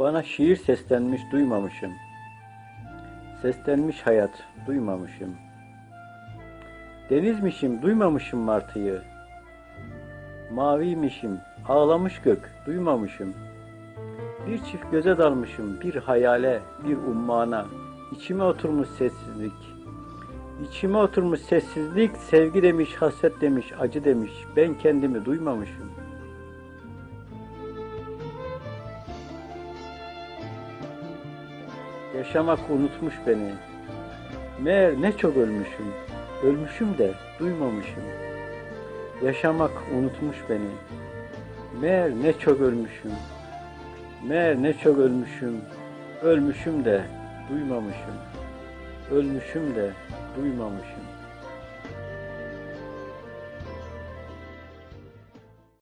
Bana şiir seslenmiş duymamışım. Seslenmiş hayat duymamışım. Denizmişim duymamışım martıyı. Maviymişim ağlamış gök duymamışım. Bir çift göze dalmışım bir hayale bir ummana. İçime oturmuş sessizlik. İçime oturmuş sessizlik sevgi demiş hasret demiş acı demiş ben kendimi duymamışım. Yaşamak unutmuş beni. Meğer ne çok ölmüşüm. Ölmüşüm de duymamışım. Yaşamak unutmuş beni. Meğer ne çok ölmüşüm. Meğer ne çok ölmüşüm. Ölmüşüm de duymamışım. Ölmüşüm de duymamışım.